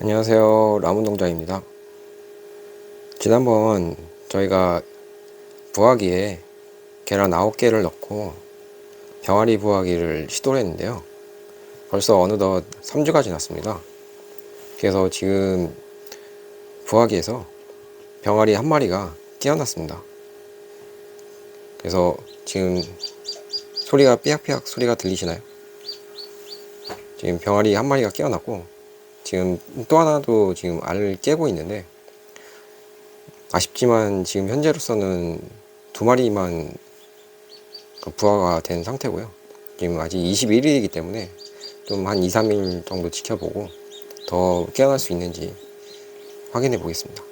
안녕하세요. 라문동장입니다. 지난번 저희가 부화기에 계란 9개를 넣고 병아리 부화기를 시도를 했는데요. 벌써 어느덧 3주가 지났습니다. 그래서 지금 부화기에서 병아리 한 마리가 깨어났습니다. 그래서 지금 소리가 삐약삐약 소리가 들리시나요? 지금 병아리 한 마리가 깨어났고 지금 또 하나 도 지금 알을 깨고 있는데 아쉽지만 지금 현재로서는 두 마리만 그 부화가 된 상태고요. 지금 아직 21일이기 때문에 좀 한 2, 3일 정도 지켜보고 더 깨어날 수 있는지 확인해 보겠습니다.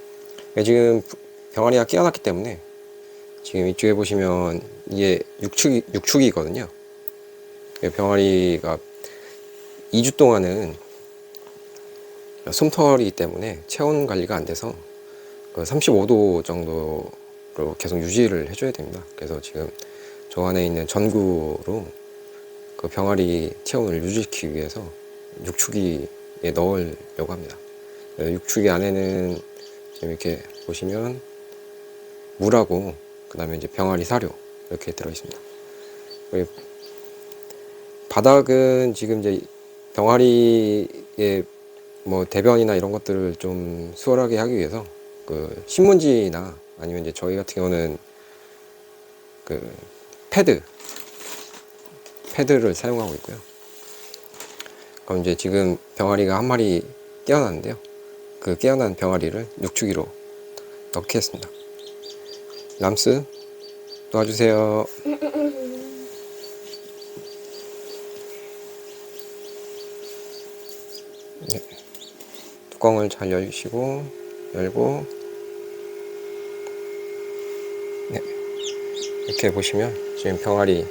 네, 지금 부- 병아리가 깨어났기 때문에 지금 이쪽에 보시면 이게 육축이, 육축이거든요. 네, 병아리가 2주 동안은 솜털이기 때문에 체온 관리가 안 돼서 그 35도 정도로 계속 유지를 해줘야 됩니다. 그래서 지금 저 안에 있는 전구로 그 병아리 체온을 유지시키기 위해서 육축기에 넣으려고 합니다. 네, 육축기 안에는 지금 이렇게 보시면 물하고 그 다음에 이제 병아리 사료 이렇게 들어 있습니다. 그리고 바닥은 지금 이제 병아리의 뭐 대변이나 이런 것들을 좀 수월하게 하기 위해서 그 신문지나 아니면 이제 저희 같은 경우는 그 패드 패드를 사용하고 있고요. 그럼 이제 지금 병아리가 한 마리 깨어났는데요. 그 깨어난 병아리를 육축기로 넣게 했습니다. 람스 도와주세요. 뚜껑을 잘 열시고 열고 네. 이렇게 보시면 지금 병아리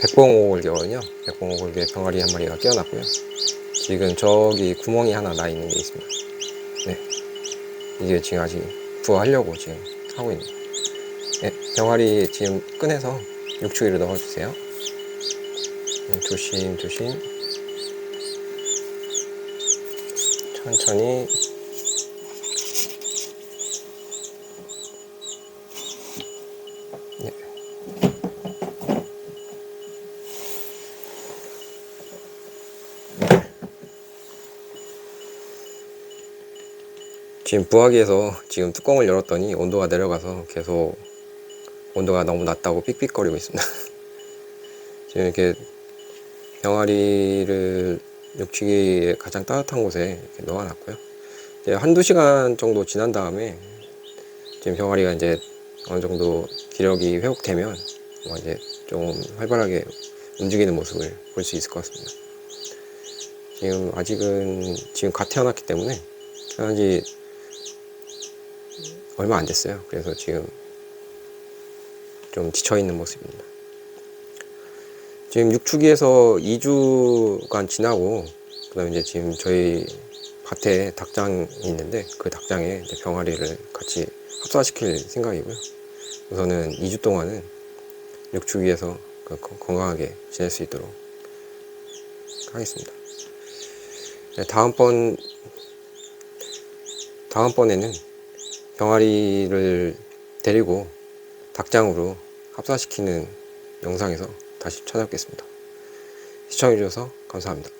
백봉오골개거든요 백봉오골개 병아리 한 마리가 깨어났고요 지금 저기 구멍이 하나 나 있는 게 있습니다 네. 이게 지금 아직 부화하려고 지금 하고 있는 네. 병아리 지금 꺼내서 육축기를 넣어주세요 음, 조심 조심 천천히 네. 지금 부화기에서 지금 뚜껑을 열었더니 온도가 내려가서 계속 온도가 너무 낮다고 삑삑거리고 있습니다. 지금 이렇게 병아리를 육축기에 가장 따뜻한 곳에 넣어놨고요. 이제 한두 시간 정도 지난 다음에 지금 병아리가 이제 어느 정도 기력이 회복되면 뭐 이제 좀 활발하게 움직이는 모습을 볼 수 있을 것 같습니다. 지금 아직은 지금 갓 태어났기 때문에 태어난 지 얼마 안 됐어요. 그래서 지금 좀 지쳐 있는 모습입니다. 지금 육축기에서 2주간 지나고 그다음에 이제 지금 저희 밭에 닭장이 있는데 그 닭장에 병아리를 같이 합사시킬 생각이고요. 우선은 2주 동안은 육축기에서 그 건- 건강하게 지낼 수 있도록 하겠습니다. 네, 다음번 다음번에는 병아리를 데리고 닭장으로 합사시키는 영상에서 다시 찾아뵙겠습니다. 시청해주셔서 감사합니다.